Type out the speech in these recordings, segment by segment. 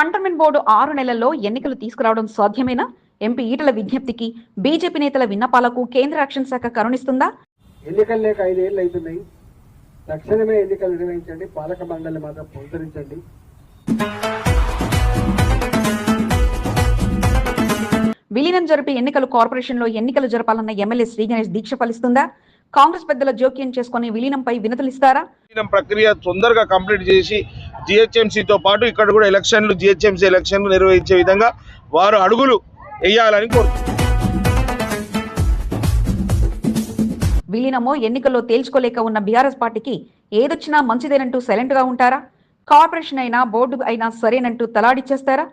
Cantonment board ఆరు నెలల్లో ఎన్నికలు తీసుకురావడం సాధ్యమేనా? ఎంపీ ఈటల విజ్ఞప్తికి బీజేపీ నేతల విన్నపాలకు కేంద్ర రక్షణ శాఖ కరుణిస్తుందా? ఎన్నికలు లేక ఐదేళ్ళు అవుతున్నాయి తక్షణమే ఎన్నికలు నిర్వహించండి. పాలక మండలి మాత్రం పునరుద్ధరించండి విలీనం జరిపి ఎన్నికలు కార్పొరేషన్లో ఎన్నికలు జరపాలన్న ఎమ్మెల్యే శ్రీ గణేష్ దీక్ష ఫలిస్తుందా? కాంగ్రెస్ పెద్దల జోక్యం చేసుకుని విలీనంపై వినతులిస్తారా? విలీనం ప్రక్రియ తొందరగా కంప్లీట్ చేసి జిహెచ్ఎంసీతో పాటు ఇక్కడ కూడా ఎలక్షన్లు జిహెచ్ఎంసీ ఎలక్షన్లు నిర్వహించే విధంగా వారు అడుగులు వేయాలని కోరుతున్నారు విలీనమో ఎన్నికల్లో తేల్చుకోలేక ఉన్న బీఆర్ఎస్ పార్టీకి ఏదొచ్చినా మంచిదేనంటూ సైలెంట్గా ఉంటారా? కార్పొరేషన్ అయినా బోర్డు అయినా సరేనంటూ తలాడిచ్చేస్తారా?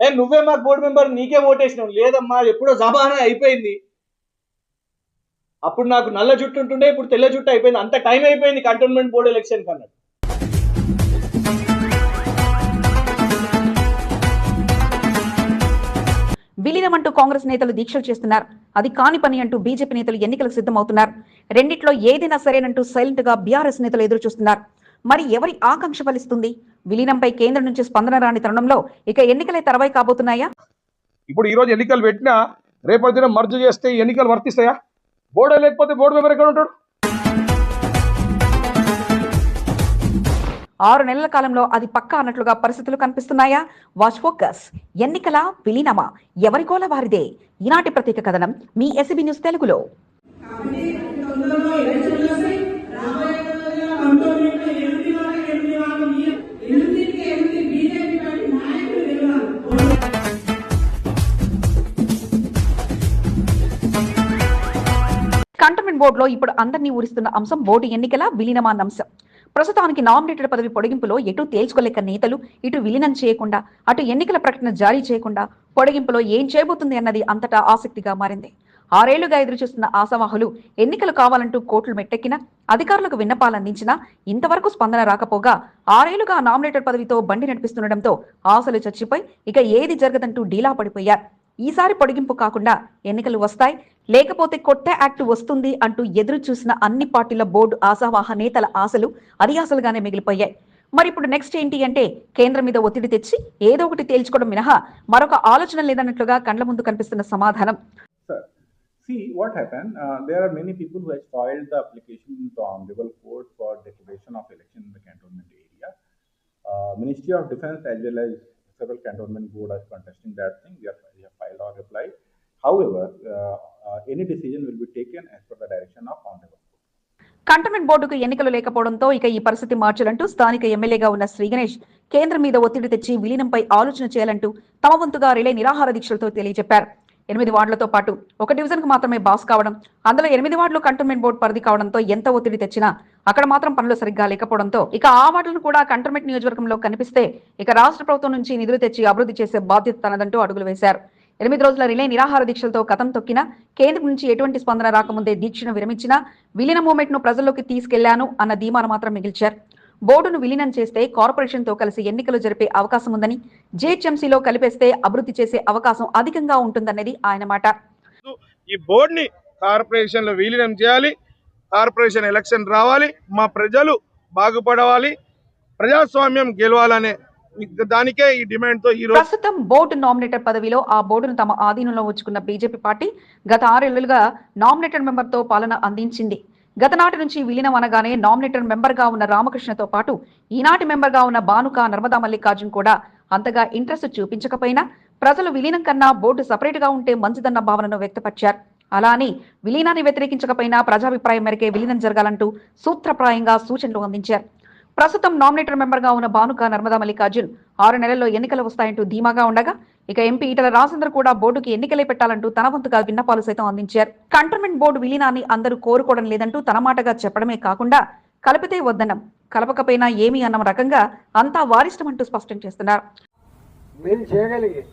ఏ నువ్వే మాకు బోర్డు మెంబర్ నీకే ఓటేసినావు. లేదమ్మా ఎప్పుడో జమానా అయిపోయింది. అప్పుడు నాకు నల్ల జుట్టు ఉంటుండే ఇప్పుడు తెల్ల జుట్టు అయిపోయింది. అంత టైం అయిపోయింది కంటోన్మెంట్ బోర్డు ఎలక్షన్ కన్నా విలీనం అంటూ కాంగ్రెస్ నేతలు దీక్షలు చేస్తున్నారు. అది కాని పని అంటూ బీజేపీ నేతలు ఎన్నికలకు సిద్ధమవుతున్నారు. రెండిట్లో ఏదైనా సరేనంటూ సైలెంట్గా బీఆర్ఎస్ నేతలు ఎదురు చూస్తున్నారు మరి ఎవరి ఆకాంక్ష ఫలిస్తుంది? విలీనంపై కేంద్రం నుంచి స్పందన రాని తరుణంలో ఇక ఎన్నికలే తర్వాయి కాబోతున్నాయా? ఇప్పుడు ఈ రోజు ఎన్నికలు పెట్టినా రేపటి దినం మర్జు చేస్తే ఎన్నికలు వర్తిస్తాయా? బోర్డు లేకపోతే బోర్డు మెంబర్ ఎక్కడ ఉంటాడు? ఆరు నెలల కాలంలో అది పక్కా అన్నట్లుగా పరిస్థితులు కనిపిస్తున్నాయా? వాచ్ ఫోకస్ ఎన్నికల విలీనమా? ఎవరికోల వారిదే? ఈనాటి ప్రత్యేక కథనం మీ ఎస్బీ న్యూస్ తెలుగులో. కంటోన్మెంట్ బోర్డులో ఇప్పుడు అందరినీ ఊరిస్తున్న అంశం బోర్డు ఎన్నికల విలీనమాన్న అంశం ప్రస్తుతానికి నామినేటెడ్ పదవి పొడిగింపులో ఎటు తేల్చుకోలేక నేతలు ఇటు విలీనం చేయకుండా అటు ఎన్నికల ప్రకటన జారీ చేయకుండా పొడిగింపులో ఏం చేయబోతుంది అన్నది అంతటా ఆసక్తిగా మారింది. ఆరేళ్ళుగా ఎదురుచూస్తున్న ఆశావాహులు ఎన్నికలు కావాలంటూ కోర్టులు మెట్టెక్కినా అధికారులకు విన్నపాలందించినా ఇంతవరకు స్పందన రాకపోగా ఆరేళ్ళుగా నామినేటెడ్ పదవితో బండి నడిపిస్తుండటంతో ఆశలు చచ్చిపోయి ఇక ఏది జరగదంటూ డీలా పడిపోయారు. ఈసారి పొడిగింపు కాకుండా ఎన్నికలు వస్తాయి లేకపోతే కొత్త యాక్ట్ వస్తుంది అంటూ ఎదురు చూసిన అన్ని పార్టీల బోర్డు ఆశావాహ నేతల ఆశలు అది ఆశలుగానే మిగిలిపోయాయి మరి ఇప్పుడు నెక్స్ట్ ఏంటి అంటే కేంద్రం మీద ఒత్తిడి తెచ్చి ఏదో ఒకటి తేల్చుకోవడం మినహా మరొక ఆలోచన లేదన్నట్లుగా కండ్ల ముందు కనిపిస్తున్న సమాధానం See, what happened, uh, there are many people who have filed the application in the Honorable Court for declaration of election in the cantonment area. Uh, Ministry of Defense as well as several cantonment board are contesting that thing, we have, we have filed our reply. However, uh, any decision will be taken as per the direction of of cantonment బోర్డుకు ఎన్నికలు లేకపోవడంతో ఇక ఈ పరిస్థితి మార్చాలంటూ స్థానిక ఎమ్మెల్యేగా ఉన్న శ్రీ గణేష్ కేంద్రం మీద ఒత్తిడి తెచ్చి విలీనంపై ఆలోచన చేయాలంటూ తమ వంతుగా రిలే నిరాహార దీక్షలతో తెలియజెప్పారు. ఎనిమిది వార్డులతో పాటు ఒక డివిజన్కు మాత్రమే బాస్ కావడం అందులో ఎనిమిది వార్డులు కంటోన్మెంట్ బోర్డు పరిధి కావడంతో ఎంత ఒత్తిడి తెచ్చినా అక్కడ మాత్రం పనులు సరిగ్గా లేకపోవడంతో ఇక ఆ వార్డులను కూడా కంటోన్మెంట్ నియోజకవర్గంలో కనిపిస్తే ఇక రాష్ట్ర ప్రభుత్వం నుంచి నిధులు తెచ్చి అభివృద్ధి చేసే బాధ్యత తనదంటూ అడుగులు వేశారు. ఎనిమిది రోజుల రిలే నిరాహార దీక్షలతో కథం తొక్కిన కేంద్రం నుంచి ఎటువంటి స్పందన రాకముందే దీక్షను విరమించిన విలీన మూమెంట్ను ప్రజల్లోకి తీసుకెళ్ళాను అన్న ధీమాను మాత్రం మిగిల్చారు. బోర్డును విలీనం చేస్తే కార్పొరేషన్తో కలిసి ఎన్నికలు జరిపే అవకాశం ఉందని జేహెచ్ఎంసీలో కలిపేస్తే అభివృద్ధి చేసే అవకాశం అధికంగా ఉంటుందన్నది ఆయన మాట. ఈ బోర్డుని కార్పొరేషన్లో విలీనం చేయాలి కార్పొరేషన్ ఎలక్షన్ రావాలి మా ప్రజలు బాగుపడవాలి ప్రజాస్వామ్యం గెలవాలనే దానికే ఈ డిమాండ్తో ఈ రోజు ప్రస్తుతం బోర్డు నామినేటర్ పదవిలో ఆ బోర్డును తమ ఆధీనంలో ఉంచుకున్న బీజేపీ పార్టీ గత ఆరేళ్ళుగా నామినేటర్ మెంబర్తో పాలన అందించింది. గత నాటి నుంచి విలీనం అనగానే నామినేటర్ మెంబర్గా ఉన్న రామకృష్ణతో పాటు ఈనాటి మెంబర్గా ఉన్న బానుక నర్మదా మల్లికార్జున్ కూడా అంతగా ఇంట్రెస్ట్ చూపించకపోయినా ప్రజలు విలీనం కన్నా బోర్డు సపరేట్గా ఉంటే మంచిదన్న భావనను వ్యక్తపరిచారు. అలా అని విలీనాన్ని వ్యతిరేకించకపోయినా ప్రజాభిప్రాయం మేరకే విలీనం జరగాలంటూ సూత్రప్రాయంగా సూచనలు అందించారు. ప్రస్తుతం నామినేటర్ మెంబర్గా ఉన్న భానుక నర్మదా మల్లికార్జున్ ఆరు నెలల్లో ఎన్నికలు వస్తాయంటూ ధీమాగా ఉండగా ఇక ఎంపీ ఈటల రాజేందర్ కూడా బోర్డుకి ఎన్నికలే పెట్టాలంటూ తన వంతుగా విన్నపాలు సైతం అందించారు. కంటోన్మెంట్ బోర్డు విలీనాన్ని అందరూ కోరుకోవడం లేదంటూ తన మాటగా చెప్పడమే కాకుండా కలిపితే వద్దనం కలపకపోయినా ఏమి అన్న రకంగా అంతా వారిష్టం అంటూ స్పష్టం చేస్తున్నారు. మీరు చేయగలిగే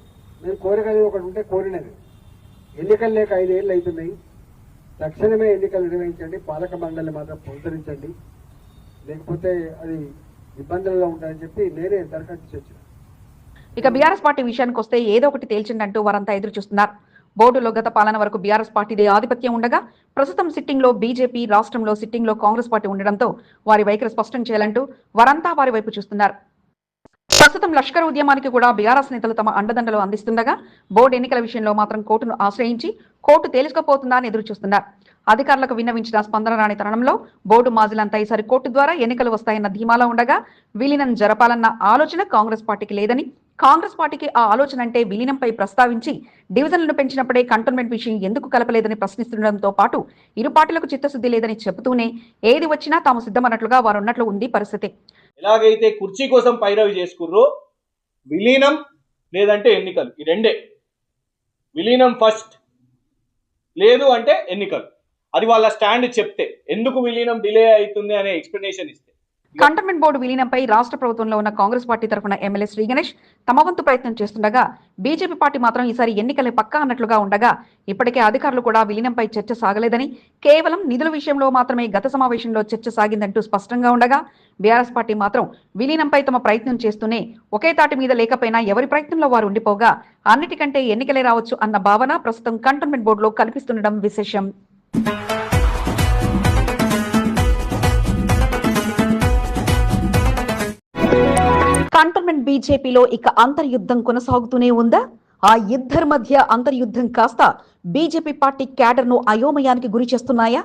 మీరు కోరగలిగి ఒకటి ఉంటే కోరినది. ఎన్నికలు లేక ఐదేళ్ళు అవుతున్నాయి తక్షణమే ఎన్నికలు నిర్వహించండి పాలక మండలి మాత్రం పునరుద్ధరించండి లేకపోతే అది ఇబ్బందులలో ఉంటాయని చెప్పి నేనే దరఖాస్తు చేసిన ఇక బీఆర్ఎస్ పార్టీ విషయానికి వస్తే ఏదో ఒకటి తేల్చిందంటూ వారంతా ఎదురు చూస్తున్నారు. బోర్డులో గత పాలన వరకు బీఆర్ఎస్ పార్టీదే ఆధిపత్యం ఉండగా ప్రస్తుతం సిట్టింగ్లో బీజేపీ రాష్ట్రంలో సిట్టింగ్లో కాంగ్రెస్ పార్టీ ఉండడంతో వారి వైఖరి స్పష్టం చేయాలంటూ వారంతా వారి వైపు చూస్తున్నారు. ప్రస్తుతం లష్కర్ ఉద్యమానికి కూడా బీఆర్ఎస్ నేతలు తమ అండదండలు అందిస్తుండగా బోర్డు ఎన్నికల విషయంలో మాత్రం కోర్టును ఆశ్రయించి కోర్టు తేల్చుకపోతుందా అని ఎదురు చూస్తున్నారు. అధికారులకు విన్నవించిన స్పందన రాని తరుణంలో బోర్డు మాజీలంతా ఈసారి కోర్టు ద్వారా ఎన్నికలు వస్తాయన్న ధీమాలో ఉండగా విలీనం జరపాలన్న ఆలోచన కాంగ్రెస్ పార్టీకి లేదని కాంగ్రెస్ పార్టీకి ఆ ఆలోచన అంటే విలీనంపై ప్రస్తావించి డివిజన్లను పెంచినప్పుడే కంటోన్మెంట్ విషయం ఎందుకు కలపలేదని ప్రశ్నిస్తుండటంతో పాటు ఇరు పార్టీలకు చిత్తశుద్ధి లేదని చెబుతూనే ఏది వచ్చినా తాము సిద్ధమన్నట్లుగా వారు ఉన్నట్లు ఉంది పరిస్థితి. ఎలాగైతే కుర్చీ కోసం పైరవి చేసుకుర్రో విలీనం లేదంటే ఎన్నికలు ఈ రెండే. విలీనం ఫస్ట్ లేదు అంటే ఎన్నికలు. అది వాళ్ళ స్టాండ్ చెప్తే ఎందుకు విలీనం డిలే అవుతుంది అనే ఎక్స్ప్లెనేషన్ ఇస్తే. కంటోన్మెంట్ బోర్డు విలీనంపై రాష్ట్ర ప్రభుత్వంలో ఉన్న కాంగ్రెస్ పార్టీ తరఫున ఎమ్మెల్యే శ్రీ గణేష్ తమ వంతు ప్రయత్నం చేస్తుండగా బీజేపీ పార్టీ మాత్రం ఈసారి ఎన్నికలే పక్కా అన్నట్లుగా ఉండగా ఇప్పటికే అధికారులు కూడా విలీనంపై చర్చ సాగలేదని కేవలం నిధుల విషయంలో మాత్రమే గత సమావేశంలో చర్చ సాగిందంటూ స్పష్టంగా ఉండగా బీఆర్ఎస్ పార్టీ మాత్రం విలీనంపై తమ ప్రయత్నం చేస్తూనే ఒకే తాటి మీద లేకపోయినా ఎవరి ప్రయత్నంలో వారు ఉండిపోగా అన్నిటికంటే ఎన్నికలే రావచ్చు అన్న భావన ప్రస్తుతం కంటోన్మెంట్ బోర్డులో కనిపిస్తుండడం విశేషం. కంటోన్మెంట్ బీజేపీలో ఇక అంతర్యుద్ధం కొనసాగుతూనే ఉందా? ఆ ఇద్దరి మధ్య అంతర్యుద్ధం కాస్త బీజేపీ పార్టీ క్యాడర్ను అయోమయానికి గురి చేస్తున్నాయా?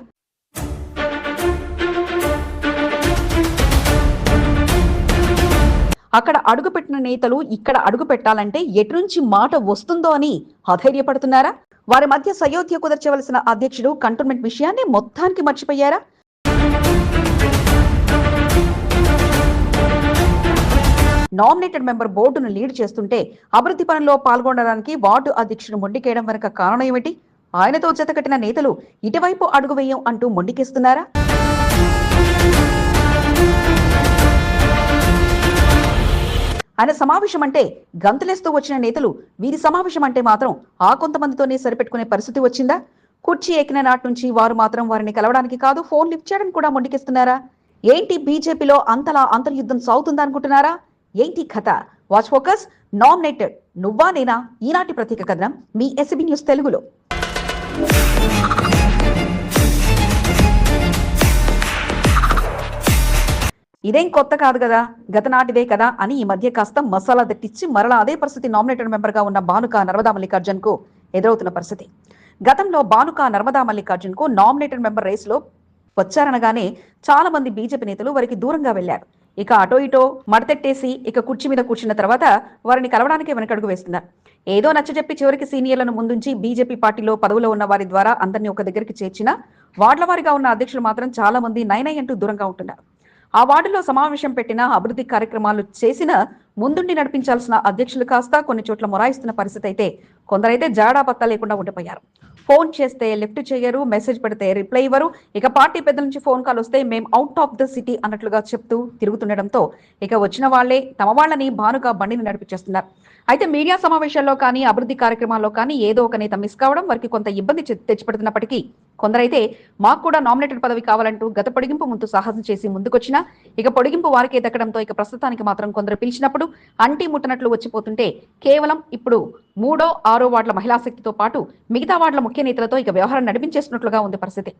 అక్కడ అడుగుపెట్టిన నేతలు ఇక్కడ అడుగు పెట్టాలంటే ఎటు నుంచి మాట వస్తుందో అని అధైర్యపడుతున్నారా? వారి మధ్య సయోధ్య కుదర్చవలసిన అధ్యక్షుడు కంటోన్మెంట్ విషయాన్ని మొత్తానికి మర్చిపోయారా? నామినేటెడ్ మెంబర్ బోర్డును లీడ్ చేస్తుంటే అభివృద్ధి పనుల్లో పాల్గొనడానికి వార్డు అధ్యక్షుడు మొండికేయడం వెనుక కారణం ఏమిటి? ఆయనతో జతకట్టిన నేతలు ఇటువైపు అడుగు వేయం అంటూ మొండికేస్తున్నారా? ఆయన సమావేశం అంటే గంతులేస్తూ వచ్చిన నేతలు వీరి సమావేశం అంటే మాత్రం ఆ కొంతమందితోనే సరిపెట్టుకునే పరిస్థితి వచ్చిందా? కుర్చీ ఎక్కిన నాటి నుంచి వారు మాత్రం వారిని కలవడానికి కాదు ఫోన్ లిఫ్ట్ చేయడానికి కూడా మొండికిస్తున్నారా? ఏంటి బీజేపీలో అంతలా అంతర్యుద్ధం సాగుతుందా అనుకుంటున్నారా? ఏంటి కథ? వాచ్ ఫోకస్ నామినేటెడ్ నువ్వా నేనా? ఈనాటి ప్రత్యేక కథనం మీ ఎస్బీ న్యూస్ తెలుగులో. ఇదేం కొత్త కాదు కదా? గత నాటిదే కదా? అని ఈ మధ్య కాస్త మసాలా దట్టించి మరలా అదే పరిస్థితి నామినేటెడ్ మెంబర్గా ఉన్న బానుక నర్మదా మల్లికార్జున్కు ఎదురవుతున్న పరిస్థితి. గతంలో బానుక నర్మదా మల్లికార్జున్కు నామినేటెడ్ మెంబర్ రేస్లో వచ్చారనగానే చాలా మంది బీజేపీ నేతలు వారికి దూరంగా వెళ్ళారు ఇక అటో ఇటో మడతెట్టేసి ఇక కుర్చీ మీద కూర్చున్న తర్వాత వారిని కలవడానికి వెనకడుగు వేస్తున్నారు. ఏదో నచ్చజెప్పి చివరికి సీనియర్లను ముందుంచి బీజేపీ పార్టీలో పదవులో ఉన్న వారి ద్వారా అందరినీ ఒక దగ్గరికి చేర్చిన వార్డుల వారిగా ఉన్న అధ్యక్షులు మాత్రం చాలా మంది నైనై అంటూ దూరంగా ఉంటున్నారు. ఆ వార్డులో సమావేశం పెట్టిన అభివృద్ధి కార్యక్రమాలు చేసిన ముందుండి నడిపించాల్సిన అధ్యక్షులు కాస్త కొన్ని చోట్ల మొరాయిస్తున్న పరిస్థితి అయితే కొందరైతే జాడా పత్తా లేకుండా ఉండిపోయారు. ఫోన్ చేస్తే లిఫ్ట్ చేయరు మెసేజ్ పెడితే రిప్లై ఇవ్వరు. ఇక పార్టీ పెద్దల నుంచి ఫోన్ కాల్ వస్తే మేము అవుట్ ఆఫ్ ద సిటీ అన్నట్లుగా చెప్తూ తిరుగుతుండడంతో ఇక వచ్చిన వాళ్ళే తమ వాళ్ళని భానుగా బండిని నడిపించేస్తున్నారు. అయితే మీడియా సమావేశాల్లో కానీ అభివృద్ధి కార్యక్రమాల్లో కానీ ఏదో ఒక నేత మిస్ కావడం వారికి కొంత ఇబ్బంది తెచ్చిపెడుతున్నప్పటికీ కొందరైతే మాకు కూడా నామినేటెడ్ పదవి కావాలంటూ గత పొడిగింపు ముందు సాహసం చేసి ముందుకొచ్చినా ఇక పొడిగింపు వారికే దక్కడంతో ఇక ప్రస్తుతానికి మాత్రం కొందరు పిలిచినప్పుడు అంటి ముట్టనట్లు వచ్చిపోతుంటే కేవలం ఇప్పుడు మూడో ఆరో వార్డుల మహిళా శక్తితో పాటు మిగతా వార్డుల ముఖ్య నేతలతో ఇక వ్యవహారం నడిపించేస్తున్నట్లుగా ఉంది పరిస్థితి.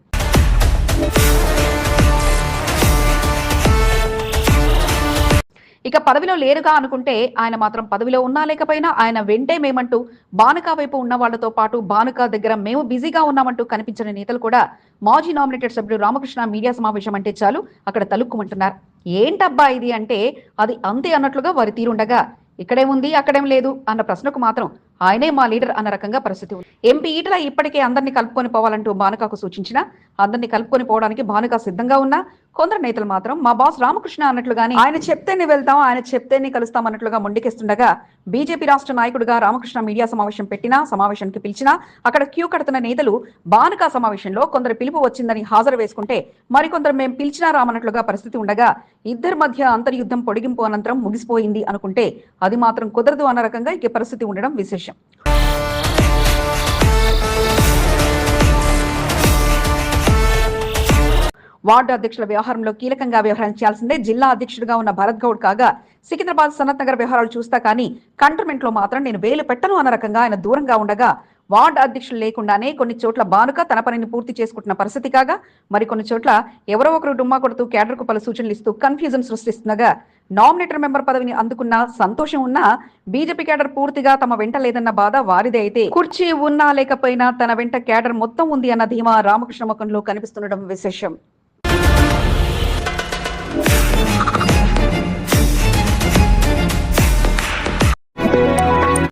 ఇక పదవిలో లేరుగా అనుకుంటే ఆయన మాత్రం పదవిలో ఉన్నా లేకపోయినా ఆయన వెంటే మేమంటూ బానుక వైపు ఉన్న వాళ్ళతో పాటు బానుక దగ్గర మేము బిజీగా ఉన్నామంటూ కనిపించిన నేతలు కూడా మాజీ నామినేటెడ్ సభ్యుడు రామకృష్ణ మీడియా సమావేశం అంటే చాలు అక్కడ తలుక్కుమంటున్నారు. ఏంటబ్బా ఇది అంటే అది అంతే అన్నట్లుగా వారి తీరుండగా ఇక్కడేముంది అక్కడేం లేదు అన్న ప్రశ్నకు మాత్రం ఆయనే మా లీడర్ అన్న రకంగా పరిస్థితి ఉంది. ఎంపీ ఈటల ఇప్పటికే అందరినీ కలుపుకొని పోవాలంటూ బానుకకు సూచించిన అందరినీ కలుపుకొని పోవడానికి బానుక సిద్ధంగా ఉన్నా కొందరు నేతలు మాత్రం మా బాస్ రామకృష్ణ అన్నట్లుగానే ఆయన చెప్తేనే వెళ్తాం ఆయన చెప్తేనే కలుస్తాం అన్నట్లుగా మొండికేస్తుండగా బీజేపీ రాష్ట్ర నాయకుడిగా రామకృష్ణ మీడియా సమావేశం పెట్టినా సమావేశానికి పిలిచినా అక్కడ క్యూ కడుతున్న నేతలు బానుకా సమావేశంలో కొందరు పిలుపు వచ్చిందని హాజరు వేసుకుంటే మరికొందరు మేము పిలిచినా రామన్నట్లుగా పరిస్థితి ఉండగా ఇద్దరి మధ్య అంతర్యుద్ధం పొడిగింపు అనంతరం ముగిసిపోయింది అనుకుంటే అది మాత్రం కుదరదు అన్న రకంగా ఇక పరిస్థితి ఉండడం విశేషం. వార్డు అధ్యక్షుల వ్యవహారంలో కీలకంగా వ్యవహరించాల్సిందే జిల్లా అధ్యక్షుడిగా ఉన్న భరత్ గౌడ్ కాగా సికింద్రాబాద్ సనత్ నగర్ వ్యవహారాలు చూస్తా కానీ కంటర్మెంట్లో మాత్రం నేను వేలు పెట్టను అన్న రకంగా ఆయన దూరంగా ఉండగా వార్డు అధ్యక్షులు లేకుండానే కొన్ని చోట్ల బానుక తన పనిని పూర్తి చేసుకుంటున్న పరిస్థితి కాగా మరికొన్ని చోట్ల ఎవరో ఒకరు డుమ్మా కొడుతూ కేడర్కు పలు సూచనలు ఇస్తూ కన్ఫ్యూజన్ సృష్టిస్తుండగా నామినేటర్ మెంబర్ పదవిని అందుకున్న సంతోషం ఉన్నా బీజేపీ కేడర్ పూర్తిగా తమ వెంట లేదన్న బాధ వారిదే అయితే కుర్చీ ఉన్నా లేకపోయినా తన వెంట కేడర్ మొత్తం ఉంది అన్న ధీమా రామకృష్ణ ముఖంలో కనిపిస్తుండడం విశేషం.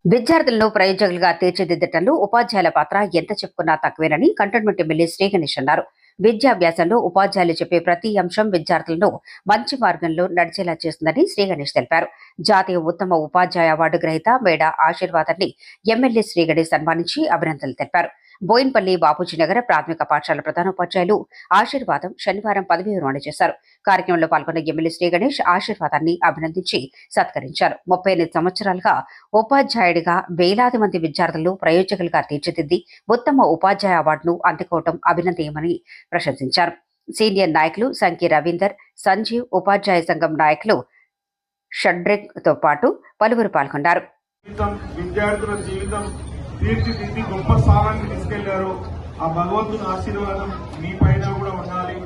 విద్యార్థులను ప్రయోజకులుగా తీర్చిదిద్దటంలో ఉపాధ్యాయుల పాత్ర ఎంత చెప్పుకున్నా తక్కువేనని కంటోన్మెంట్ ఎమ్మెల్యే శ్రీగణేష్ అన్నారు. విద్యాభ్యాసంలో ఉపాధ్యాయులు చెప్పే ప్రతి అంశం విద్యార్థులను మంచి మార్గంలో నడిచేలా చేస్తుందని శ్రీగణేష్ తెలిపారు. జాతీయ ఉత్తమ ఉపాధ్యాయ అవార్డు గ్రహీత మేడ ఆశీర్వాదాన్ని ఎమ్మెల్యే శ్రీగణేష్ సన్మానించి అభినందనలు తెలిపారు. బోయిన్పల్లి బాపూజీ నగర ప్రాథమిక పాఠశాల ప్రధానోపాధ్యాయులు ఆశీర్వాదం శనివారం పదవి విరమణ చేశారు. కార్యక్రమంలో పాల్గొన్న ఎమ్మెల్యే శ్రీ గణేష్ ఆశీర్వాదాన్ని అభినందించి సత్కరించారు. ముప్పై ఎనిమిది సంవత్సరాలుగా ఉపాధ్యాయుడిగా వేలాది మంది విద్యార్థులు ప్రయోజకులుగా తీర్చిదిద్ది ఉత్తమ ఉపాధ్యాయ అవార్డును అందుకోవటం అభినందనీయమని ప్రశంసించారు. సీనియర్ నాయకులు సంఖ్య రవీందర్ సంజీవ్ ఉపాధ్యాయ సంఘం నాయకులు షడ్రిక్తో పాటు పలువురు పాల్గొన్నారు. విద్యార్థుల జీవితం తీర్చిదిద్ది గొప్ప స్థానానికి తీసుకెళ్ళారు. ఆ భగవంతుని ఆశీర్వాదం మీ పైన కూడా ఉండాలి.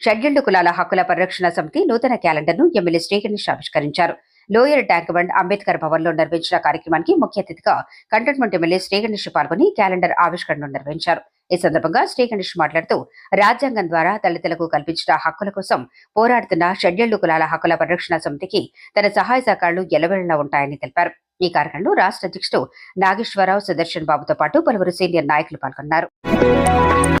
షెడ్యూల్డ్ కులాల హక్కుల పరిరక్షణ సమితి నూతన క్యాలెండర్ను ఎమ్మెల్యే శ్రీగణేష్ ఆవిష్కరించారు. లోయర్ ట్యాంక్ బండ్ అంబేద్కర్ భవన్లో నిర్వహించిన కార్యక్రమానికి ముఖ్య అతిథిగా కంటోన్మెంట్ ఎమ్మెల్యే శ్రీగణేష్ పాల్గొని క్యాలెండర్ ఆవిష్కరణను నిర్వహించారు. ఈ సందర్భంగా శ్రీగణేష్ మాట్లాడుతూ రాజ్యాంగం ద్వారా దళితులకు కల్పించిన హక్కుల కోసం పోరాడుతున్న షెడ్యూల్డ్ కులాల హక్కుల పరిరక్షణ సమితికి తన సహాయ సహకారాలు ఎలవేళలా ఉంటాయని తెలిపారు. ఈ కార్యక్రమంలో రాష్ట్ర అధ్యక్షుడు నాగేశ్వరరావు సుదర్శన్ బాబుతో పాటు పలువురు సీనియర్ నాయకులు పాల్గొన్నారు.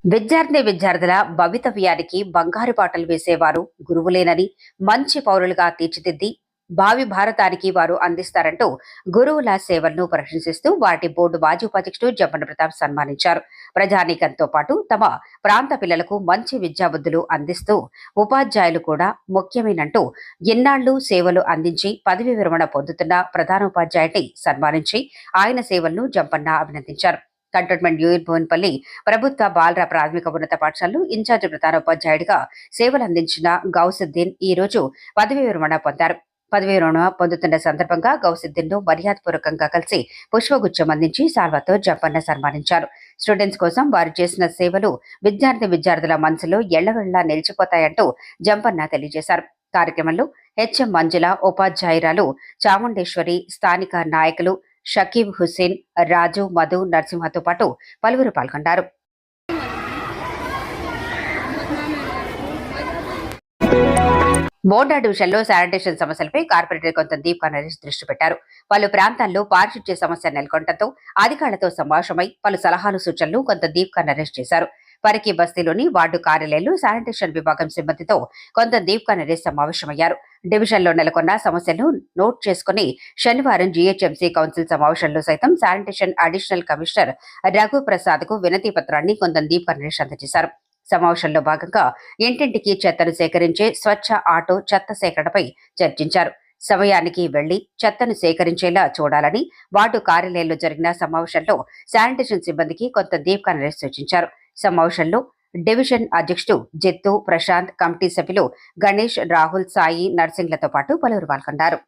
విద్యార్థి విద్యార్థుల భవితవ్యానికి బంగారు పాటలు వేసేవారు గురువులేనని మంచి పౌరులుగా తీర్చిదిద్ది భావి భారతానికి వారు అందిస్తారంటూ గురువుల సేవలను ప్రశంసిస్తూ వాటి బోర్డు మాజీ ఉపాధ్యక్షుడు జంపన్న ప్రతాప్ సన్మానించారు. ప్రజానీకంతో పాటు తమ ప్రాంత పిల్లలకు మంచి విద్యాబుద్ధులు అందిస్తూ ఉపాధ్యాయులు కూడా ముఖ్యమేనంటూ ఎన్నాళ్ళు సేవలు అందించి పదవి విరమణ పొందుతున్న ప్రధానోపాధ్యాయుడిని సన్మానించి ఆయన సేవలను జంపన్న అభినందించారు. కంటోన్మెంట్ యూనిట్ భువన్పల్లి ప్రభుత్వ బాలర ప్రాథమిక ఉన్నత పాఠశాలలో ఇన్ఛార్జి ప్రధానోపాధ్యాయుడిగా సేవలు అందించిన గౌసుద్దీన్ ఈ రోజు పదవి విరమణ పొందారు. పదవి రుణ పొందుతున్న సందర్భంగా గౌసుద్దీన్ను మర్యాదపూర్వకంగా కలిసి పుష్పగుచ్చం అందించి సాల్వాతో జంపన్న సన్మానించారు. స్టూడెంట్స్ కోసం వారు చేసిన సేవలు విద్యార్థి విద్యార్థుల మనసులో ఎళ్ళవెళ్ళా నిలిచిపోతాయంటూ జంపన్న తెలియజేశారు. కార్యక్రమంలో హెచ్ఎం మంజుల ఉపాధ్యాయురాలు చాముండేశ్వరి స్థానిక నాయకులు షకీబ్ హుసేన్ రాజు మధు నరసింహతో పాటు పలువురు పాల్గొన్నారు. బోర్డా డివిజన్లో శానిటేషన్ సమస్యలపై కార్పొరేటర్ కొంత దీప్ నరేష్ దృష్టి పెట్టారు. పలు ప్రాంతాల్లో పారిశుద్ధ్య సమస్య నెలకొనడంతో అధికారులతో సమావేశమై పలు సలహాలు సూచనలు కొంత దీప్ నరేష్ చేశారు. పరికి బస్తీలోని వార్డు కార్యాలయంలో శానిటేషన్ విభాగం సిబ్బందితో కొంత దీప్ నరేష్ సమావేశమయ్యారు. డివిజన్లో నెలకొన్న సమస్యలను నోట్ చేసుకుని శనివారం జీహెచ్ఎంసీ కౌన్సిల్ సమావేశంలో సైతం శానిటేషన్ అడిషనల్ కమిషనర్ రఘు ప్రసాద్కు వినతి పత్రాన్ని కొంత దీప్ నరేష్ అందజేశారు. సమావేశంలో భాగంగా ఇంటింటికి చెత్తను సేకరించే స్వచ్ఛ ఆటో చెత్త సేకరణపై చర్చించారు. సమయానికి వెళ్ళి చెత్తను సేకరించేలా చూడాలని వార్డు కార్యాలయంలో జరిగిన సమావేశంలో శానిటేషన్ సిబ్బందికి కొంత దీప్క నరేష్ సూచించారు సమావేశంలో డివిజన్ అధ్యక్షుడు జిత్తు ప్రశాంత్ కమిటీ సభ్యులు గణేష్ రాహుల్ సాయి నర్సింగ్లతో పాటు పలువురు పాల్గొన్నారు.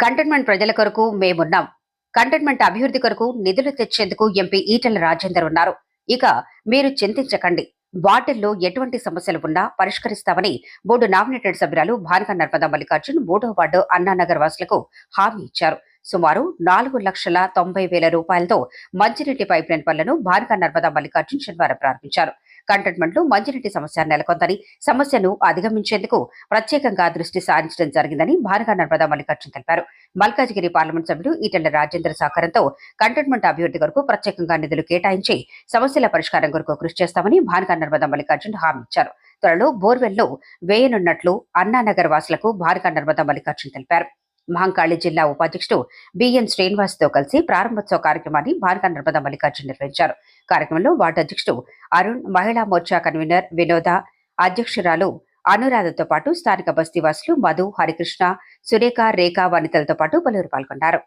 కంటైన్మెంట్ ప్రజల కొరకు మేమున్నాం. కంటైన్మెంట్ అభివృద్ధి కొరకు నిధులు తెచ్చేందుకు ఎంపీ ఈటెల రాజేందర్ ఉన్నారు. ఇక మీరు చింతించకండి. వార్డుల్లో ఎటువంటి సమస్యలు ఉన్నా పరిష్కరిస్తామని బోర్డు నామినేటెడ్ సభ్యురాలు భానుక నర్మదా మల్లికార్జున్ మూడో వార్డు అన్నానగర్ వాసులకు హామీ ఇచ్చారు. సుమారు నాలుగు లక్షల తొంభై వేల రూపాయలతో మంచినీటి పైప్ లైన్ పనులను భానుక నర్మదా మల్లికార్జున్ శనివారం ప్రారంభించారు. కంటోన్మెంట్లో మంచినీటి సమస్య నెలకొందని సమస్యను అధిగమించేందుకు ప్రత్యేకంగా దృష్టి సారించడం జరిగిందని భానుక నర్మదా మల్లికార్జున్ తెలిపారు. మల్కాజ్గిరి పార్లమెంట్ సభ్యుడు ఈటెల రాజేంద్ర సహకారంతో కంటోన్మెంట్ అభివృద్ధి కొరకు ప్రత్యేకంగా నిధులు కేటాయించి సమస్యల పరిష్కారం కొరకు కృషి చేస్తామని భానుగా నర్మదా మల్లికార్జున్ హామీ ఇచ్చారు. త్వరలో బోర్వెల్లో వేయనున్నట్లు అన్నానగర్ వాసులకు భానుక నర్మదా మల్లికార్జున్ తెలిపారు. మహంకాళి జిల్లా ఉపాధ్యక్షుడు బిఎన్ శ్రీనివాస్తో కలిసి ప్రారంభోత్సవ కార్యక్రమాన్ని భానుక నర్మదా మల్లికార్జున్ నిర్వహించారు. కార్యక్రమంలో వార్డు అధ్యక్షుడు అరుణ్ మహిళా మోర్చా కన్వీనర్ వినోద అధ్యక్షురాలు అనురాధతో పాటు స్థానిక బస్తీవాసులు మధు హరికృష్ణ సురేఖ రేఖ వనితలతో పాటు పలువురు పాల్గొన్నారు.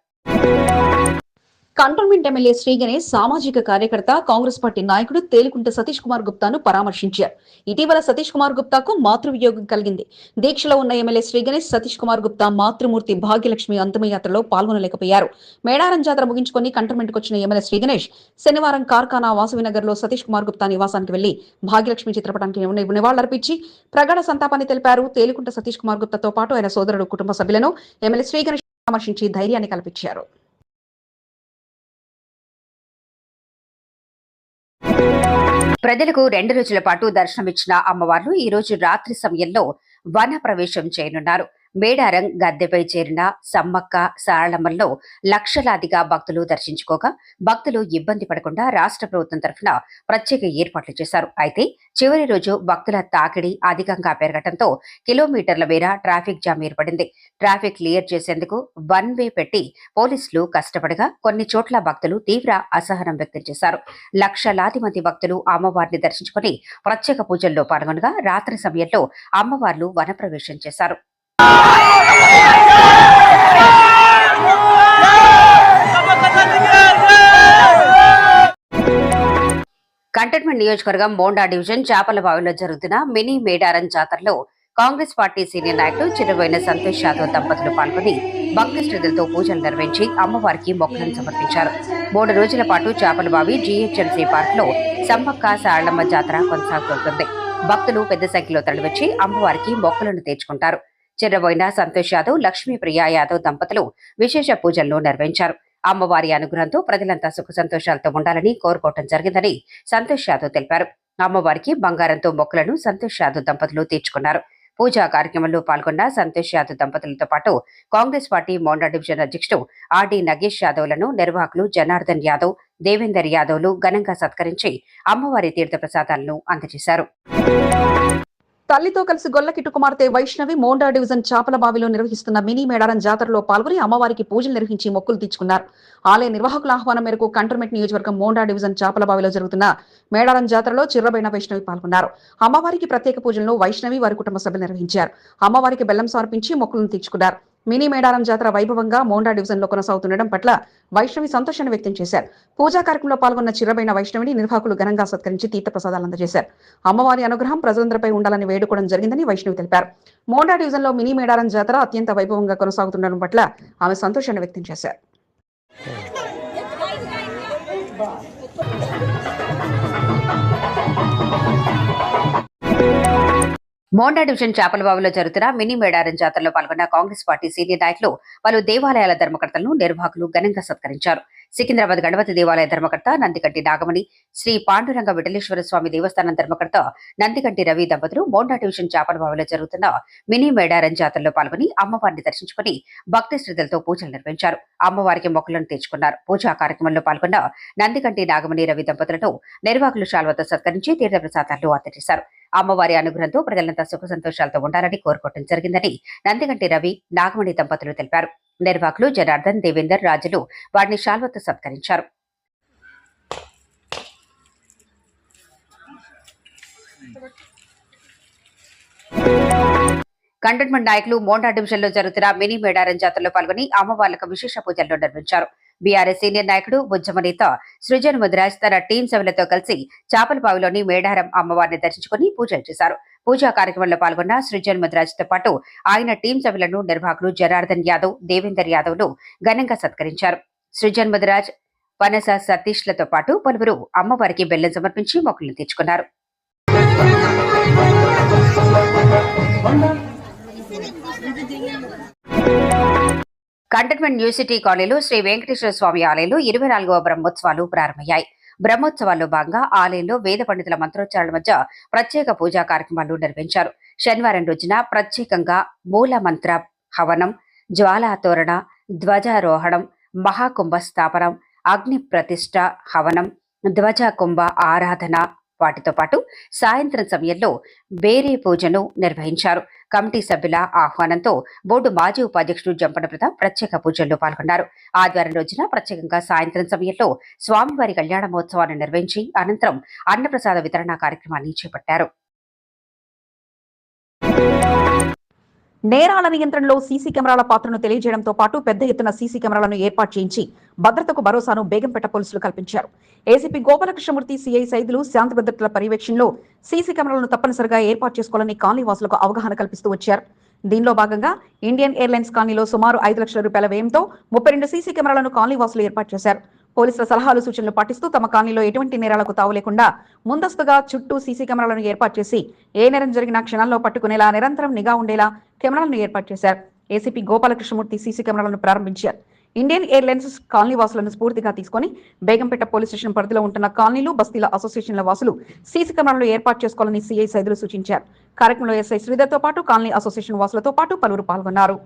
కంటోన్మెంట్ ఎమ్మెల్యే శ్రీ గణేష్ సామాజిక కార్యకర్త కాంగ్రెస్ పార్టీ నాయకుడు తేలికుంట సతీష్ కుమార్ గుప్తాను పరామర్శించారు. ఇటీవల సతీష్ కుమార్ గుప్తాకు మాతృవియోగం కలిగింది. దీక్షలో ఉన్న ఎమ్మెల్యే శ్రీ గణేష్ సతీష్ కుమార్ గుప్తా మాతృమూర్తి భాగ్యలక్ష్మి అంతిమయాత్రలో పాల్గొనలేకపోయారు. మేడారం జాతర ముగించుకొని కంటోన్మెంట్ వచ్చిన ఎమ్మెల్యే శ్రీ గణేష్ శనివారం కార్ఖానా వాసవినగర్లో సతీష్ కుమార్ గుప్తా నివాసానికి వెళ్ళి భాగ్యలక్ష్మి చిత్రపటానికి నివాళులర్పించి ప్రగాఢ సంతాపాన్ని తెలిపారు. తేలికుంట సతీష్ కుమార్ గుప్తాతో పాటు ఆయన సోదరుడు కుటుంబ సభ్యులను ఎమ్మెల్యే శ్రీ గణేష్ పరామర్శించి ధైర్యాన్ని కల్పించారు. ప్రజలకు రెండు రోజుల పాటు దర్శనమిచ్చిన అమ్మవార్లు ఈ రోజు రాత్రి సమయంలో వన ప్రవేశం చేయనున్నారు. మేడారం గద్దెపై చేరిన సమ్మక్క సారళమ్మల్లో లక్షలాదిగా భక్తులు దర్శించుకోగా భక్తులు ఇబ్బంది పడకుండా రాష్ట్ర ప్రభుత్వం తరఫున ప్రత్యేక ఏర్పాట్లు చేశారు. అయితే చివరి రోజు భక్తుల తాకిడి అధికంగా పెరగడంతో కిలోమీటర్ల మేర ట్రాఫిక్ జామ్ ఏర్పడింది. ట్రాఫిక్ క్లియర్ చేసేందుకు వన్ వే పెట్టి పోలీసులు కష్టపడగా కొన్ని చోట్ల భక్తులు తీవ్ర అసహనం వ్యక్తం చేశారు. లక్షలాది మంది భక్తులు అమ్మవారిని దర్శించుకుని ప్రత్యేక పూజల్లో పాల్గొనగా రాత్రి సమయంలో అమ్మవార్లు వనప్రవేశం చేశారు. కంటోన్మెంట్ నియోజకవర్గం బోండా డివిజన్ చేపల బావిలో జరుగుతున్న మినీ మేడారం జాతరలో కాంగ్రెస్ పార్టీ సీనియర్ నాయకులు చిరువైన సంతోష్ యాదవ్ దంపతులు పాల్గొని భక్తి శ్రద్ధలతో పూజలు నిర్వహించి అమ్మవారికి మొక్కలను సమర్పించారు. మూడు రోజుల పాటు చేపల బావి జీహెచ్ఎంసీ పార్క్లో సమ్మక్క సారళమ్మ జాతర కొనసాగుతుంటుంది భక్తులు పెద్ద సంఖ్యలో తరలివచ్చి అమ్మవారికి మొక్కలను తెచ్చుకుంటారు చెర్రబోయిన సంతోష్ యాదవ్ లక్ష్మీప్రియ యాదవ్ దంపతులు విశేష పూజలను నిర్వహించారు. అమ్మవారి అనుగ్రహంతో ప్రజలంతా సుఖ సంతోషాలతో ఉండాలని కోరుకోవటం జరిగిందని సంతోష్ యాదవ్ తెలిపారు. అమ్మవారికి బంగారంతో మొక్కలను సంతోష్ యాదవ్ దంపతులు తీర్చుకున్నారు. పూజా కార్యక్రమంలో పాల్గొన్న సంతోష్ యాదవ్ దంపతులతో పాటు కాంగ్రెస్ పార్టీ మోండా డివిజన్ అధ్యక్షుడు ఆర్డీ నగేష్ యాదవ్లను నిర్వాహకులు జనార్దన్ యాదవ్ దేవేందర్ యాదవ్లు ఘనంగా సత్కరించి అమ్మవారి తీర్థ ప్రసాదాలను అందజేశారు. తల్లితో కలిసి గొల్లకిట్టు కుమార్తె వైష్ణవి మోండా డివిజన్ చాపల బావిలో నిర్వహిస్తున్న మినీ మేడారం జాతరలో పాల్గొని అమ్మవారికి పూజలు నిర్వహించి మొక్కులు తీర్చుకున్నారు. ఆలయ నిర్వాహకుల ఆహ్వానం మేరకు కంటర్మెంట్ నియోజకవర్గం మోండా డివిజన్ చాపల బావిలో జరుగుతున్న మేడారం జాతరలో చిర్రబైన వైష్ణవి పాల్గొన్నారు. అమ్మవారికి ప్రత్యేక పూజలను వైష్ణవి వారి కుటుంబ సభ్యులు నిర్వహించారు. అమ్మవారికి బెల్లం సమర్పించి మొక్కులను తీర్చుకున్నారు. మినీ మేడారం జాతర వైభవంగా మోండా డివిజన్లో కొనసాగుతుండడం పట్ల వైష్ణవి సంతోషాన్ని వ్యక్తం చేశారు. పూజా కార్యక్రమంలో పాల్గొన్న చిరబైన వైష్ణవిని నిర్వాహకులు ఘనంగా సత్కరించి తీర్థ ప్రసాదాలు అందజేశారు. అమ్మవారి అనుగ్రహం ప్రజలందరిపై ఉండాలని వేడుకోవడం జరిగిందని వైష్ణవి తెలిపారు. మోండా డివిజన్లో మినీ మేడారం జాతర అత్యంత వైభవంగా కొనసాగుతుండడం పట్ల ఆమె సంతోషాన్ని వ్యక్తం చేశారు. మోండా డివిజన్ చేపల బావిలో జరుగుతున్న మినీ మేడారం జాతరలో పాల్గొన్న కాంగ్రెస్ పార్టీ సీనియర్ నాయకులు పలు దేవాలయాల ధర్మకర్తలను నిర్వాహకులు ఘనంగా సత్కరించారు. సికింద్రాబాద్ గణపతి దేవాలయ ధర్మకర్త నందికంటి నాగమణి శ్రీ పాండురంగ విఠలేశ్వర స్వామి దేవస్థానం ధర్మకర్త నందికంటి రవి దంపతులు మోండా డివిజన్ చాపలబావిలో జరుగుతున్న మినీ మేడారం జాతరలో పాల్గొని అమ్మవారిని దర్శించుకుని భక్తి శ్రద్ధలతో పూజలు నిర్వహించారు. అమ్మవారికి మొక్కలను తెచ్చుకున్నారు పూజా కార్యక్రమంలో పాల్గొన్న నందికంటి నాగమణి రవి దంపతులను నిర్వాహకులు శాల్వతో సత్కరించి తీర్థ ప్రసాదాలు అందజేశారు. అమ్మవారి అనుగ్రహంతో ప్రజలంతా సుఖ సంతోషాలతో ఉండాలని కోరుకోవడం జరిగిందని నందిగంటి రవి నాగమణి దంపతులు తెలిపారు. నిర్వాహకులు జనార్దన్ దేవేందర్ రాజులు వారిని శాల్వతో సత్కరించారు. కంటోన్మెంట్ నాయకులు మోండా డివిజన్లో జరుగుతున్న మినీ మేడారం జాతరలో పాల్గొని అమ్మవార్లకు విశేష పూజలు నిర్వహించారు. బీఆర్ఎస్ సీనియర్ నాయకుడు బుజ్జమ నేత సృజన్ ముద్రాజ్ తన టీం సభ్యులతో కలిసి చాపలబావిలోని మేడారం అమ్మవారిని దర్శించుకుని పూజలు చేశారు. పూజా కార్యక్రమంలో పాల్గొన్న సృజన్ ముద్రాజ్తో పాటు ఆయన టీం సభ్యులను నిర్వాహకులు జనార్దన్ యాదవ్ దేవేందర్ యాదవ్లు ఘనంగా సత్కరించారు. సృజన్ మధురాజ్ వనస సతీష్లతో పాటు పలువురు అమ్మవారికి బెల్లం సమర్పించి మొక్కులు తెచ్చుకున్నారు కంటోన్మెంట్ న్యూ సిటీ కాలనీలో శ్రీ వెంకటేశ్వర స్వామి ఆలయంలో ఇరవై నాలుగవ బ్రహ్మోత్సవాలు ప్రారంభమయ్యాయి. బ్రహ్మోత్సవాల్లో భాగంగా ఆలయంలో వేద పండితుల మంత్రోచ్చారణ మధ్య ప్రత్యేక పూజా కార్యక్రమాలు నిర్వహించారు. శనివారం రోజున ప్రత్యేకంగా మూల మంత్ర హవనం జ్వాలాతోరణ ధ్వజారోహణం మహాకుంభ స్థాపనం అగ్ని ప్రతిష్ట హవనం ధ్వజ కుంభ ఆరాధన వాటితో పాటు సాయంత్రం సమయంలో వేరే పూజను నిర్వహించారు. కమిటీ సభ్యుల ఆహ్వానంతో బోర్డు మాజీ ఉపాధ్యక్షుడు జంపన ప్రతాప్ ప్రత్యేక పూజల్లో పాల్గొన్నారు. ఆదివారం రోజున ప్రత్యేకంగా సాయంత్రం సమయంలో స్వామివారి కళ్యాణ మహోత్సవాన్ని నిర్వహించి అనంతరం అన్నప్రసాద వితరణ కార్యక్రమాన్ని చేపట్టారు. నేరాల నియంత్రణలో సీసీ కెమెరాల పాత్రను తెలియజేయడంతో పాటు పెద్ద ఎత్తున సీసీ కెమెరాలను ఏర్పాటు చేయించి భద్రతకు భరోసాను బేగంపేట పోలీసులు కల్పించారు. ఏసీపీ గోపాలకృష్ణమూర్తి సిఐ సైదులు శాంతి భద్రతల పర్యవేక్షణలో సీసీ కెమెరాలను తప్పనిసరిగా ఏర్పాటు చేసుకోవాలని కాలనీ వాసులకు అవగాహన కల్పిస్తూ వచ్చారు. దీనిలో భాగంగా ఇండియన్ ఎయిర్లైన్స్ కాలనీలో సుమారు ఐదు లక్షల రూపాయల వ్యయంతో ముప్పై రెండు సీసీ కెమెరాలను కాలనీ వాసులు ఏర్పాటు చేశారు. పోలీసుల సలహాలు సూచనలు పాటిస్తూ తమ కాలనీలో ఎటువంటి నేరాలకు తావు లేకుండా ముందస్తుగా చుట్టూ సీసీ కెమెరాలను ఏర్పాటు చేసి ఏ నేరం జరిగినా క్షణాల్లో పట్టుకునేలా నిరంతరం నిఘా ఉండేలా కెమెరాలను ఏర్పాటు చేశారు. ఏసీపీ గోపాలకృష్ణమూర్తి సీసీ కెమెరాలను ప్రారంభించారు. ఇండియన్ ఎయిర్లైన్స్ కాలనీ వాసులను స్ఫూర్తిగా తీసుకొని బేగంపేట పోలీస్ స్టేషన్ పరిధిలో ఉంటున్న కాలనీలు బస్తీల అసోసియేషన్ల వాసులు సీసీ కెమెరాలు ఏర్పాటు చేసుకోవాలని సీఐ సైదులు సూచించారు. కార్యక్రమంలో ఎస్ఐ శ్రీధర్తో పాటు కాలనీ అసోసియేషన్ వాసులతో పాటు పలువురు పాల్గొన్నారు.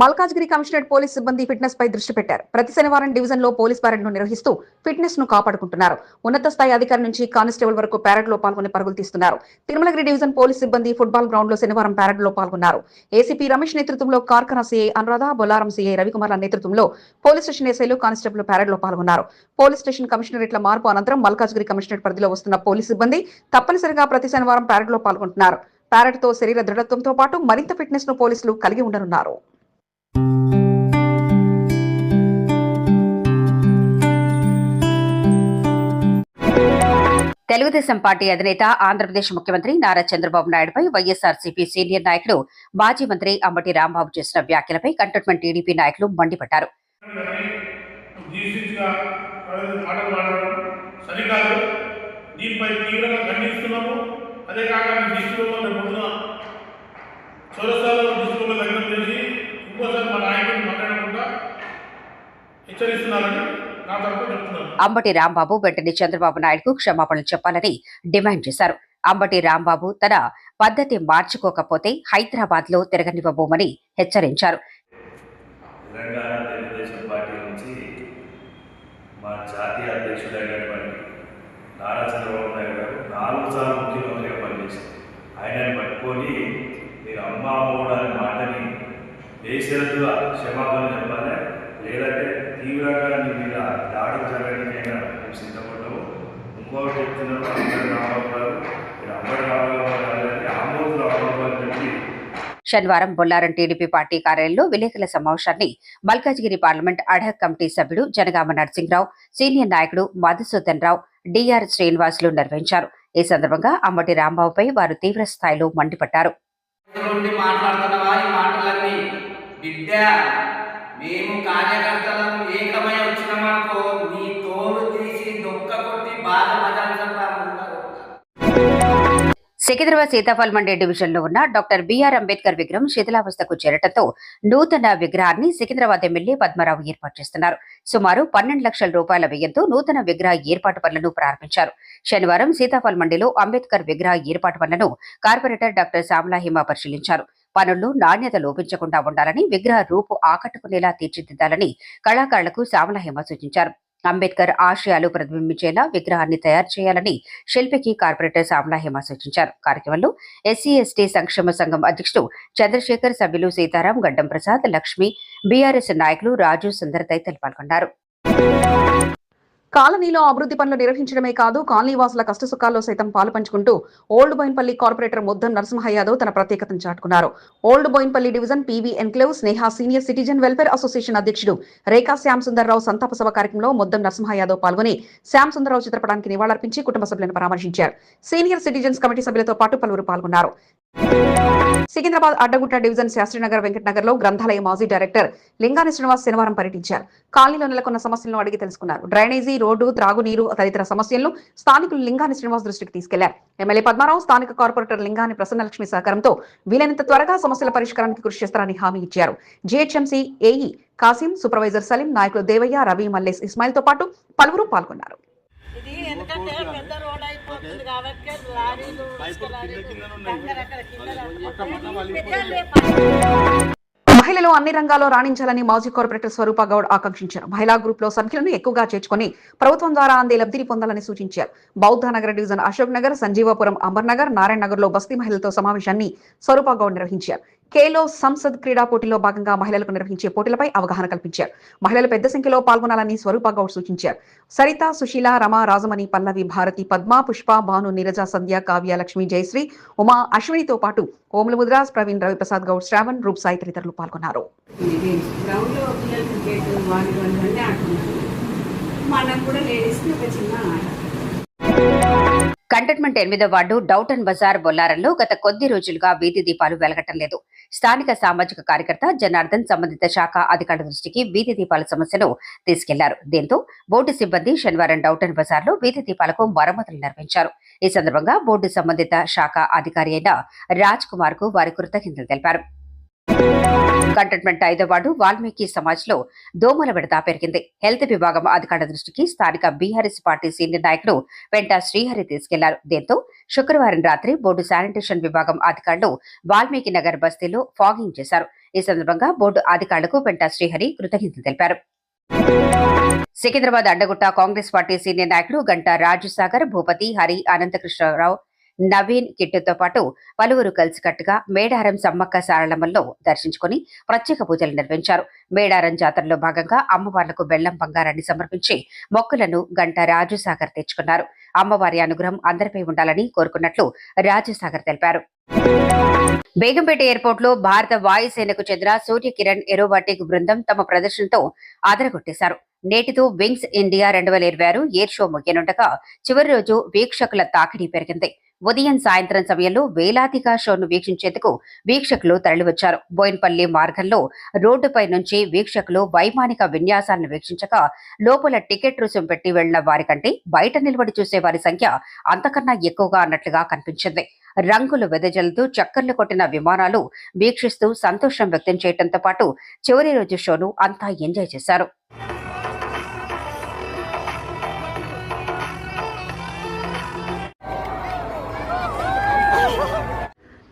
మల్కాజ్గిరి కమిషనరేట్ పోలీస్ సిబ్బంది ఫిట్నెస్ పై దృష్టి పెట్టారు. ప్రతి శనివారం డివిజన్లో పోలీస్ పరేడ్ను నిర్వహిస్తూ ఫిట్నెస్ను కాపాడుకుంటున్నారు. ఉన్నత స్థాయి అధికారి నుంచి కానిస్టేబుల్ వరకు పరేడ్లో పాల్గొని పరుగులు తీస్తున్నారు. తిరుమలగిరి డివిజన్ పోలీస్ సిబ్బంది ఫుట్బాల్ గ్రౌండ్లో శనివారం పరేడ్లో పాల్గొన్నారు. ఏసీపీ రమేష్ నేతృత్వంలో కార్ఖానా సీఐ అనురాధ బొల్లారం సీఐ రవికుమార్ల నేతృత్వంలో పోలీస్ స్టేషన్ ఎస్ఐలు కానిస్టేబుల్ పరేడ్లో పాల్గొన్నారు. పోలీస్ స్టేషన్ కమిషనరేట్ల మార్పు అనంతరం మల్కాజ్గిరి కమిషనరేట్ పరిధిలో వస్తున్న పోలీస్ సిబ్బంది తప్పనిసరిగా ప్రతి శనివారం పరేడ్లో పాల్గొంటున్నారు. పరేడ్తో శరీర దృఢత్వంతో పాటు మరింత ఫిట్నెస్ను పోలీసులు కలిగి ఉండనున్నారు. తెలుగుదేశం పార్టీ అధినేత ఆంధ్రప్రదేశ్ ముఖ్యమంత్రి నారా చంద్రబాబు నాయుడుపై వైఎస్ఆర్సీపీ సీనియర్ నాయకుడు మాజీ మంత్రి అంబటి రాంబాబు చేసిన వ్యాఖ్యలపై కంటోన్మెంట్ టీడీపీ నాయకులు మండిపడ్డారు. హెచ్చరిస్తున్నారని అంబటి రాంబాబు వెంటనే చంద్రబాబు నాయుడుకు క్షమాపణలు చెప్పాలని డిమాండ్ చేశారు. అంబటి రాంబాబు తన పద్ధతి మార్చుకోకపోతే హైదరాబాద్లో తిరగనివ్వబోమని హెచ్చరించారు. తెలంగాణ తెలుగుదేశం పార్టీ నుంచి మా జాతీయ అధ్యక్షుడైనటువంటి నారా చంద్రబాబు నాయుడు గారు నాలుగు సార్లు ముఖ్యమంత్రిగా పనిచేశారు. ఆయనని పట్టుకొని మీరు అమ్మ అమ్మోడు అనే మాటని క్షమాపణ చెప్పాలి లేదంటే తీవ్రంగా నీ మీద దాడులు జరగడానికైనా మేము సిద్ధపడ్డాము. ఇంకొకటి చెప్తున్నారు అందరు రామారావు గారు మీరు అమ్మడి రామారావు గారు అని ఆమోదు రామారావు గారు చెప్పి. శనివారం బొల్లారం టీడీపీ పార్టీ కార్యాలయంలో విలేకరుల సమావేశాన్ని మల్కాజ్గిరి పార్లమెంట్ అడహక్ కమిటీ సభ్యుడు జనగామ నరసింహరావు సీనియర్ నాయకుడు మధుసూదన్ రావు డిఆర్ శ్రీనివాసులు నిర్వహించారు. ఈ సందర్భంగా అమ్మటి రాంబాబుపై వారు తీవ్ర స్థాయిలో మండిపడ్డారు. మేము కార్యకర్తలం ఏకమై వచ్చినామనుకో నీ తోలు తీసి దొక్క కొట్టి బాధ సికింద్రాబాద్ సీతాఫల్ మండి డివిజన్లో ఉన్న డాక్టర్ బిఆర్ అంబేద్కర్ విగ్రహం శిథిలావస్థకు చేరటంతో నూతన విగ్రహాన్ని సికింద్రాబాద్ ఎమ్మెల్యే పద్మారావు ఏర్పాటు చేస్తున్నారు. సుమారు పన్నెండు లక్షల రూపాయల వ్యయంతో నూతన విగ్రహ ఏర్పాటు పనులను ప్రారంభించారు. శనివారం సీతాఫల్ మండిలో అంబేద్కర్ విగ్రహ ఏర్పాటు పనులను కార్పొరేటర్ డాక్టర్ శ్యామలా హిమ పరిశీలించారు. పనుల్లో నాణ్యత లోపించకుండా ఉండాలని విగ్రహ రూపు ఆకట్టుకునేలా తీర్చిదిద్దాలని కళాకారులకు శ్యామల హేమ సూచించారు. అంబేద్కర్ ఆశయాలు ప్రతిబింబించేలా విగ్రహాన్ని తయారు చేయాలని శిల్పికి కార్పొరేటర్ శ్యామలా హేమ సూచించారు. కార్యక్రమంలో ఎస్సీ ఎస్టీ సంక్షేమ సంఘం అధ్యక్షుడు చంద్రశేఖర్ సభ్యులు సీతారాం గడ్డం ప్రసాద్ లక్ష్మి బీఆర్ఎస్ నాయకులు రాజు సుందర్ తదితరులు పాల్గొన్నారు కాలనీలో అభివృద్ధి పనులు నిర్వహించడమే కాదు కాలనీ వాసుల కష్టసుఖాల్లో సైతం పాలు పంచుకుంటూ ఓల్డ్ బోయిన్పల్లి కార్పొరేటర్ ముద్దం నరసింహ యాదవ్ తన ప్రత్యేకతను చాటుకున్నారు. Old Boinpally division PV enclave Sneha senior citizen welfare association అధ్యక్షుడు రేఖా శ్యామ్ సుందర్రావు సంతాప సభ కార్యక్రమంలో ముద్దం నరసింహ యాదవ్ పాల్గొని శ్యామ్ సుందర్రావు చిత్రపటానికి నివాళులర్పించి కుటుంబ సభ్యులను పరామర్శించారు. సీనియర్ సిటిజన్స్ కమిటీ సభ్యులతో పాటు పలువురు పాల్గొన్నారు. సికింద్రాబాద్ అడ్డగుట్ట డివిజన్ శాస్త్రీనగర్ వెంకటనగర్లో గ్రంథాలయ మాజీ డైరెక్టర్ లింగాని శ్రీనివాస్ శనివారం పర్యటించారు. కాలనీలో నెలకొన్న సమస్యలను అడిగి తెలుసుకున్నారు. డ్రైనేజీ రోడ్డు త్రాగునీరు తదితర సమస్యలను స్థానికులు లింగాని శ్రీనివాస్ దృష్టికి తీసుకెళ్ళారు. ఎమ్మెల్యే పద్మారావు స్థానిక కార్పొరేటర్ లింగాని ప్రసన్నలక్ష్మి సహకారంతో వీలైనంత త్వరగా సమస్యల పరిష్కారానికి కృషి చేస్తారని హామీ ఇచ్చారు. GHMC AE Kasim supervisor Saleem నాయకులు దేవయ్య రవి మల్లేష్ ఇస్మాయిల్తో పాటు పలువురు పాల్గొన్నారు. మహిళలు అన్ని రంగాల్లో రాణించాలని మాజీ కార్పొరేటర్ స్వరూప గౌడ్ ఆకాంక్షించారు. మహిళా గ్రూప్లో సభ్యులను ఎక్కువగా చేర్చుకొని ప్రభుత్వం ద్వారా అందే లబ్ధిని పొందాలని సూచించారు. బౌద్ధ నగర్ డివిజన్ అశోక్ నగర్ సంజీవపురం అంబర్ నగర్ నారాయణ నగర్లో బస్తీ మహిళలతో సమావేశాన్ని స్వరూప గౌడ్ నిర్వహించారు. కేలో సంసద్ క్రీడా పోటీలో భాగంగా మహిళలకు నిర్వహించే పోటీలపై అవగాహన కల్పించారు. మహిళలు పెద్ద సంఖ్యలో పాల్గొనాలని స్వరూప గౌడ్ సూచించారు. సరిత సుశీల రమ రాజమణి పల్లవి భారతి పద్మ పుష్ప భాను నీరజ సంధ్య కావ్య లక్ష్మి జయశ్రీ ఉమా అశ్వినితో పాటు ఓముల ముద్రాజ్ ప్రవీణ్ రవిప్రసాద్ గౌడ్ శ్రావణ్ రూప్సాయి తదితరులు పాల్గొన్నారు. మనం కూడా లేడీస్కి ఒక చిన్న ఆట. కంటోన్మెంట్ ఎనిమిదో వార్డు డౌటన్ బజార్ బొల్లారంలో గత కొద్ది రోజులుగా వీధి దీపాలు వెలగటం లేదు. స్థానిక సామాజిక కార్యకర్త జనార్దన్ సంబంధిత శాఖ అధికారుల దృష్టికి వీధి దీపాల సమస్యను తీసుకెళ్ళారు. దీంతో బోర్డు సిబ్బంది శనివారం డౌటన్ బజార్లో వీధి దీపాలకు మరమ్మతులు నిర్వహించారు. ఈ సందర్భంగా బోర్డు సంబంధిత శాఖ అధికారి అయిన రాజ్ కుమార్కు వారి కృతజ్ఞతలు తెలిపారు. కంటోన్మెంట్ ఐదో వార్డు వాల్మీకి సమాజ్లో దోమల విడత పెరిగింది. హెల్త్ విభాగం అధికారుల దృష్టికి స్థానిక బీఆర్ఎస్ పార్టీ సీనియర్ నాయకుడు వెంట శ్రీహరి తీసుకెళ్ళారు. దీంతో శుక్రవారం రాత్రి బోర్డు శానిటేషన్ విభాగం అధికారులు వాల్మీకి నగర్ బస్తీలో ఫాగింగ్ చేశారు. ఈ సందర్భంగా బోర్డు అధికారులకు వెంట శ్రీహరి కృతజ్ఞతలు తెలిపారు. సికింద్రాబాద్ అడ్డగుట్ట కాంగ్రెస్ పార్టీ సీనియర్ నాయకుడు గంటా రాజుసాగర్ భూపతి హరి అనంతకృష్ణరావు నవీన్ కిట్టుతో పాటు పలువురు కలిసికట్టుగా మేడారం సమ్మక్క సారళమ్మల్లో దర్శించుకుని ప్రత్యేక పూజలు నిర్వహించారు. మేడారం జాతరలో భాగంగా అమ్మవార్లకు బెల్లం బంగారాన్ని సమర్పించి మొక్కులను గంట రాజుసాగర్ తెచ్చుకున్నారు. అమ్మవారి అనుగ్రహం అందరిపై ఉండాలని కోరుకున్నట్లు రాజుసాగర్ తెలిపారు. బేగంపేట ఎయిర్పోర్ట్లో భారత వాయుసేనకు చెందిన సూర్యకిరణ్ ఎరోబాటిక్ ఏరోబాటిక్ బృందం తమ ప్రదర్శనతో అదరగొట్టేశారు. నేటితో వింగ్స్ ఇండియా రెండు వేల ఇరవై ఆరు ఎయిర్ షో ముగియనుండగా చివరి రోజు వీక్షకుల తాకిడి పెరిగింది. ఉదయం సాయంత్రం సమయంలో వేలాదిగా షోను వీక్షించేందుకు వీక్షకులు తరలివచ్చారు. బోయిన్పల్లి మార్గంలో రోడ్డుపై నుంచి వీక్షకులు వైమానిక విన్యాసాలను వీక్షించగా లోపల టికెట్ రుసుం పెట్టి వెళ్ళిన వారి కంటే బయట నిలబడి చూసే వారి సంఖ్య అంతకన్నా ఎక్కువగా అన్నట్లుగా కనిపించింది. రంగులు వెదజల్లుతూ చక్కర్లు కొట్టిన విమానాలు వీక్షిస్తూ సంతోషం వ్యక్తం చేయడంతో పాటు చివరి రోజు షోను అంతా ఎంజాయ్ చేశారు.